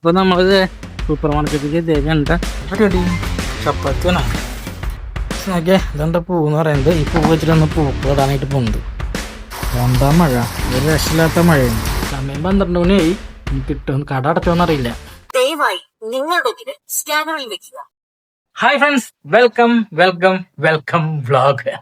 ഇപ്പൊ നമ്മൾ സൂപ്പർ മാർക്കറ്റിലേക്ക് എത്തിയേക്കുണ്ട് പരിപാടി ചപ്പാത്തിയാണ്. ഓക്കെ ഇതെന്താ പൂ എന്ന് പറയുന്നത്? ഈ പൂ വെച്ചിട്ടൊന്ന് പൂക്കൾ ഇടാനായിട്ട് പോകുന്നത് എന്താ മഴ? ഒരു രക്ഷയില്ലാത്ത മഴയാണ്. സമയം പന്ത്രണ്ട് മണിയായി. ഇനി കിട്ടും കട അടച്ചോന്നറിയില്ല ദയവായി നിങ്ങളുടെ ഇതിന് സ്കാനറിൽ വെക്കുക. Hi friends welcome welcome welcome vlog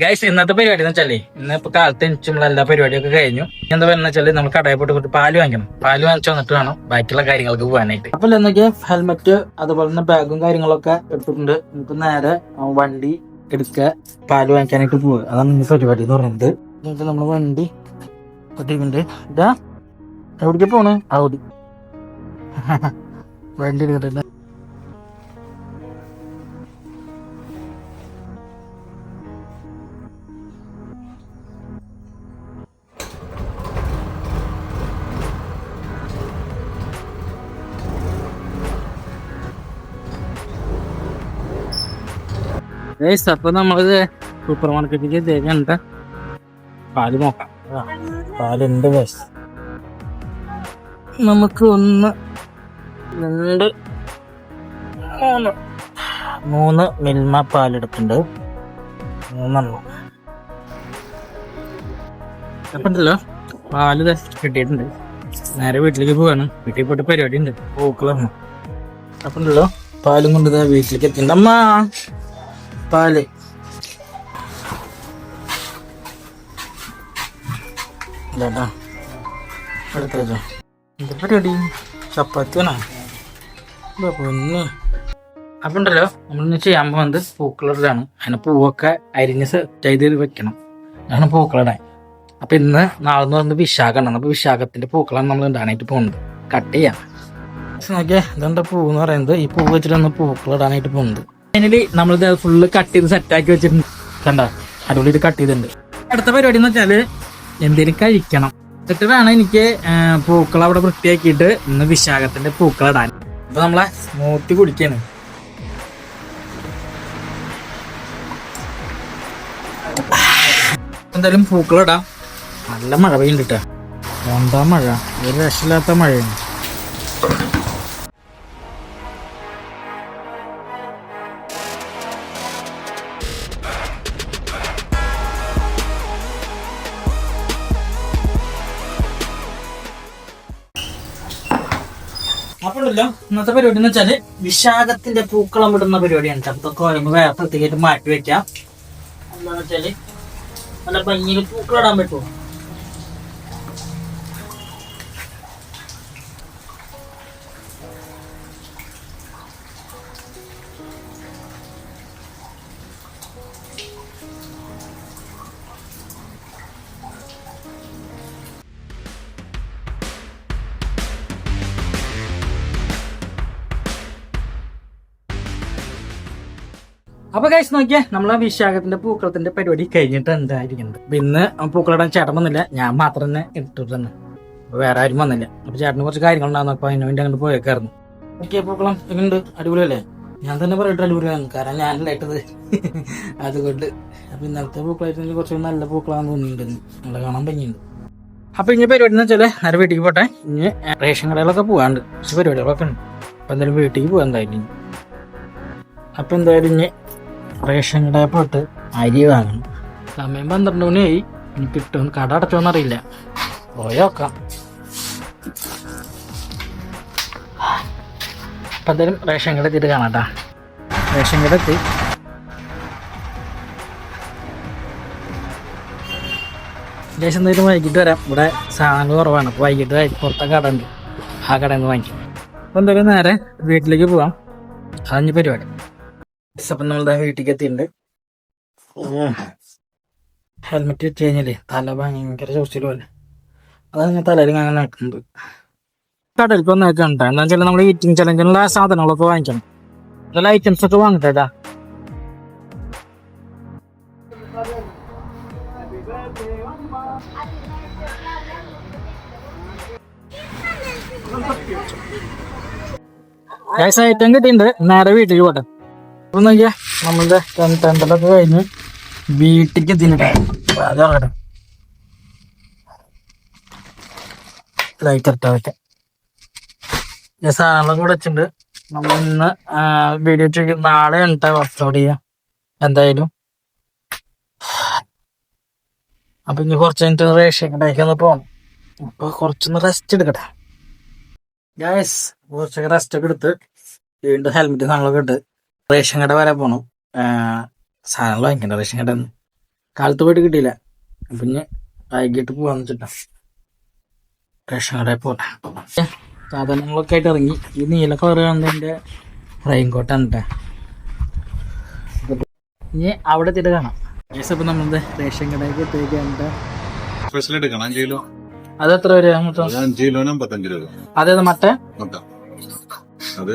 guys ഇന്നത്തെ പരിപാടി എന്ന് വെച്ചാലേ ഇന്ന് ഇപ്പൊ കാലത്ത് എനിച്ചുള്ള എല്ലാ പരിപാടിയൊക്കെ കഴിഞ്ഞു. എന്താ പറയുക വെച്ചാൽ നമ്മൾ കടയിൽ പോയിട്ട് പാൽ വാങ്ങിക്കണം. പാൽ വാങ്ങിച്ചു വന്നിട്ട് വേണം ബാക്കിയുള്ള കാര്യങ്ങൾക്ക് പോകാനായിട്ട്. അപ്പൊ എന്നൊക്കെ ഹെൽമെറ്റ് അതുപോലെ തന്നെ ബാഗും കാര്യങ്ങളൊക്കെ എടുത്തിട്ടുണ്ട്. നമുക്ക് നേരെ വണ്ടി എടുക്ക പാൽ വാങ്ങിക്കാനായിട്ട് പോവുക. അതാണ് ഇന്ന് പരിപാടി എന്ന് പറയുന്നത്. നമ്മൾ വണ്ടി എവിടേക്ക് പോണ്? ആ വണ്ടി എടുക്കട്ടെ അപ്പൊ നമ്മളിത് സൂപ്പർ മാർക്കറ്റിലേക്ക് തേക്കുന്നുണ്ട് പാൽ നോക്കാം. പാലുണ്ട് ഗൈസ് നമുക്ക് ഒന്ന് രണ്ട് മൂന്ന് മൂന്ന് മിൽമ പാലെടുക്കുന്നുണ്ട് മൂന്നെണ്ണം. അപ്പൊ ഉണ്ടല്ലോ പാൽ കിട്ടിയിട്ടുണ്ട്. നേരെ വീട്ടിലേക്ക് പോവാണ്. വീട്ടിൽ പോയിട്ട് പരിപാടി ഉണ്ട് പൂക്കളാണ്. അപ്പൊ ഉണ്ടല്ലോ പാലും കൊണ്ട് വീട്ടിലേക്ക് എത്തിയിട്ടുണ്ട്. അമ്മ! പാൽ ഇതാ എടുത്തു വെച്ചോ എന്താ പരിപാടി ചപ്പാത്തിയാണോ ഇതാ പൊന്നെ ഉണ്ടല്ലോ നമ്മളിന്ന് ചെയ്യാൻ പോകുന്നത് പൂക്കളറിലാണ് അതിന് പൂവൊക്കെ അരിഞ്ഞ് സെറ്റ് ചെയ്ത് വെക്കണം. അതാണ് പൂക്കളുടെ അപ്പൊ ഇന്ന് നാളെ എന്ന് പറയുന്നത് വിശാഖമാണ് അപ്പൊ വിശാഖത്തിന്റെ പൂക്കളാണ് നമ്മൾ ഇടാനായിട്ട് പോകുന്നത് കട്ട് ചെയ്യാം. നോക്കിയാ. ഇതെന്താ പൂ എന്ന് പറയുന്നത്? ഈ പൂ വെച്ചിട്ടാണ് പൂക്കളിടാനായിട്ട് പോകുന്നത് അതിനിടെ നമ്മളിത് ഫുള്ള് കട്ട് ചെയ്ത് സെറ്റാക്കി വെച്ചിട്ടുണ്ട്. കണ്ട? അടിപൊളിയിട്ട് കട്ട് ചെയ്തിട്ടുണ്ട്. അടുത്ത പരിപാടി എന്ന് വെച്ചാൽ എന്തെങ്കിലും കഴിക്കണം. എന്നിട്ട് വേണം എനിക്ക് പൂക്കൾ അവിടെ വൃത്തിയാക്കിയിട്ട് ഇന്ന് വിശാഖത്തിന്റെ പൂക്കൾ ഇടാൻ. അപ്പൊ നമ്മളെ സ്മൂത്തി കുടിക്കാണ്. എന്തായാലും പൂക്കൾ ഇടാം. നല്ല മഴ പെയ്യുന്നുണ്ട് കേട്ടോ എന്താ മഴ? ഒരു രക്ഷമില്ലാത്ത മഴയാണ്. അപ്പൊ ഉണ്ടല്ലോ ഇന്നത്തെ പരിപാടി എന്ന് വെച്ചാൽ വിശാഖത്തിന്റെ പൂക്കളം ഇടുന്ന പരിപാടിയാണ് അതൊക്കെ വരുമ്പോ വേറെ പ്രത്യേകിച്ച് മാറ്റി വെക്കാം. എന്താന്ന് വെച്ചാൽ നല്ല ഭംഗിയിൽ പൂക്കളം ഇടാൻ പറ്റുമോ? അപ്പൊ കഴിച്ച് നോക്കിയേ നമ്മളെ വിശാഖത്തിന്റെ പൂക്കളത്തിന്റെ പരിപാടി കഴിഞ്ഞിട്ട് എന്തായിരിക്കുന്നത്? അപ്പൊ ഇന്ന് പൂക്കളിടാൻ ചേട്ടൻ വന്നില്ല ഞാൻ മാത്രം തന്നെ ഇട്ടിട്ടുണ്ട് അപ്പൊ വേറെ ആരും വന്നില്ല. അപ്പൊ ചേട്ടന് കുറച്ച് കാര്യങ്ങളുണ്ടായിരുന്നു അപ്പൊ അതിന് വേണ്ടി അങ്ങോട്ട് പോയേക്കായിരുന്നു. ഓക്കെ പൂക്കളം എങ്ങനെയുണ്ട് അടിപൊളിയല്ലേ? ഞാൻ തന്നെ പറയട്ടെ അടിപൊളിയാണ് കാരണം ഞാനല്ല ഇട്ടത്. അതുകൊണ്ട് അപ്പൊ ഇന്നലത്തെ പൂക്കളായിട്ട് കുറച്ച് നല്ല പൂക്കളാന്ന് തോന്നിയിട്ടുണ്ട്. നമ്മളെ കാണാൻ ഭംഗിയുണ്ട്. അപ്പൊ ഇനി പരിപാടി എന്ന് വെച്ചാൽ നേരെ വീട്ടിൽ പോട്ടെ. ഇനി റേഷൻ കടകളൊക്കെ പോകാണ്ട് കുറച്ച് പരിപാടികളൊക്കെ ഉണ്ട്. അപ്പൊ എന്തായാലും വീട്ടിൽ പോകാൻ എന്തായാലും അപ്പൊ എന്തായാലും ഇനി റേഷൻ കടയിൽ പോയിട്ട് അരി വാങ്ങണം. സമയം പന്ത്രണ്ട് മണിയായി ഇനി കിട്ടും കട അടച്ചോന്നറിയില്ല. പോയോക്കാം അപ്പം എന്തായാലും റേഷൻ കട എത്തിയിട്ട് കാണാട്ടാ. റേഷൻ കട എത്തി. ജേഷൻ എന്തായാലും വൈകിട്ട് വരാം. ഇവിടെ സാധനങ്ങൾ കുറവാണ്. അപ്പോൾ വൈകിട്ട് പുറത്തെ കട ഉണ്ട് ആ കടയിൽ നിന്ന് വാങ്ങിക്കും. അപ്പോൾ എന്തായാലും നേരെ വീട്ടിലേക്ക് പോവാം. അതഞ്ഞ് പരിപാടി. അപ്പം നമ്മൾ വീട്ടിലേക്ക് എത്തിയിട്ടുണ്ട്. ഹെൽമെറ്റ് വെച്ച് കഴിഞ്ഞാലേ തല ഭയങ്കര ചോദിച്ചിട്ട് പോലെ. അതാണ് ഞാൻ തലയിൽ അങ്ങനെ നടക്കുന്നത്. കണ്ടോ. എന്താ വെച്ചാൽ നമ്മൾ ഈറ്റിംഗ് ചലഞ്ചിനുള്ള സാധനങ്ങളൊക്കെ വാങ്ങിക്കണം. നല്ല ഐറ്റംസ് ഒക്കെ വാങ്ങിട്ടാ ഐറ്റം കിട്ടിയിട്ടുണ്ട്. നേരെ വീട്ടിൽ പോട്ടെ. അപ്പൊ നോക്കിയാ നമ്മളുടെ ടെൻഡറൊക്കെ കഴിഞ്ഞ് വീട്ടിക്ക് എത്തിയിട്ട് അത് ഇറങ്ങട്ടെ ലൈറ്റ് ഇട്ടാ ഞാൻ സാധനങ്ങളും കൂടെ വെച്ചിട്ടുണ്ട്. നമ്മൾ ഇന്ന് വീഡിയോ ചോദിക്കും നാളെ ഉണ്ട് അപ്ലോഡ് ചെയ്യാം എന്തായാലും. അപ്പൊ ഇനി കുറച്ച് കഴിഞ്ഞിട്ട് റേഷൻ കടയിലേക്ക് പോകണം അപ്പൊ കുറച്ചൊന്ന് റെസ്റ്റ് എടുക്കട്ടെ. ഗ്യാസ് കുറച്ചൊക്കെ റെസ്റ്റ് ഒക്കെ എടുത്ത് വീണ്ടും ഹെൽമെറ്റ് സാധനങ്ങളൊക്കെ ഇട്ട് റേഷൻ കട വരെ പോണം. സാധനങ്ങൾ വാങ്ങിക്കണ്ട. റേഷൻ കട കാലത്ത് പോയിട്ട് കിട്ടിയില്ല. പിന്നെ വൈകിട്ട് പോവാന്ന് വെച്ചിട്ടാ. റേഷൻ കടയിൽ പോട്ടെ സാധനങ്ങളൊക്കെ ആയിട്ട് ഇറങ്ങി. ഈ നീല കളർ കാണുന്നതിന്റെ റെയിൻ കോട്ടാണ് കേട്ടോ ഇനി അവിടെ എത്തിയിട്ട് കാണാം. അപ്പൊ നമ്മളത് റേഷൻ കടയിലേക്ക് എത്തിയിട്ട് സ്പെഷ്യൽ എടുക്കണം. അഞ്ച് കിലോ. അത് എത്ര വരെ അഞ്ച് കിലോന് അമ്പത്തഞ്ച് രൂപ. അതേത് മറ്റേ? അത്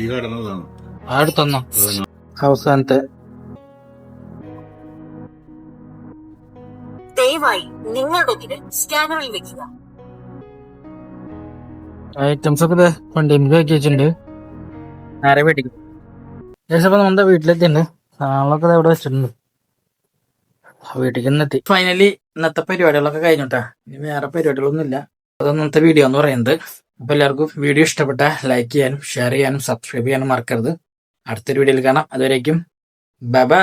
ഈ കടന്നതാണ്. അടുത്തൊന്നോ. അവസാനത്തെ. ദയവായി നിങ്ങളുടെ ഒന്നിന് സ്കാനറിൽ വെക്കുക. ഐറ്റംസ് ഒക്കെ വണ്ടിയിൽ ആക്കി വെച്ചിട്ടുണ്ട്. നേരെ വീട്ടിൽ അപ്പൊ നമ്മുടെ വീട്ടിലെത്തിണ്ട് സാധനങ്ങളൊക്കെ ദേ ഇവിടെ വെച്ചിട്ടുണ്ട്. വീട്ടിൽ എത്തി ഫൈനലി ഇന്നത്തെ പരിപാടികളൊക്കെ കഴിഞ്ഞിട്ടാ. ഇനി വേറെ പരിപാടികളൊന്നും ഇല്ല അതൊന്നും ഇന്നത്തെ വീഡിയോ എന്ന് പറയുന്നത്. അപ്പൊ എല്ലാവർക്കും വീഡിയോ ഇഷ്ടപ്പെട്ട ലൈക്ക് ചെയ്യാനും ഷെയർ ചെയ്യാനും സബ്സ്ക്രൈബ് ചെയ്യാനും മറക്കരുത്. അടുത്തൊരു വീഡിയോയിൽ കാണാം. അതുവരേക്കും. Bye bye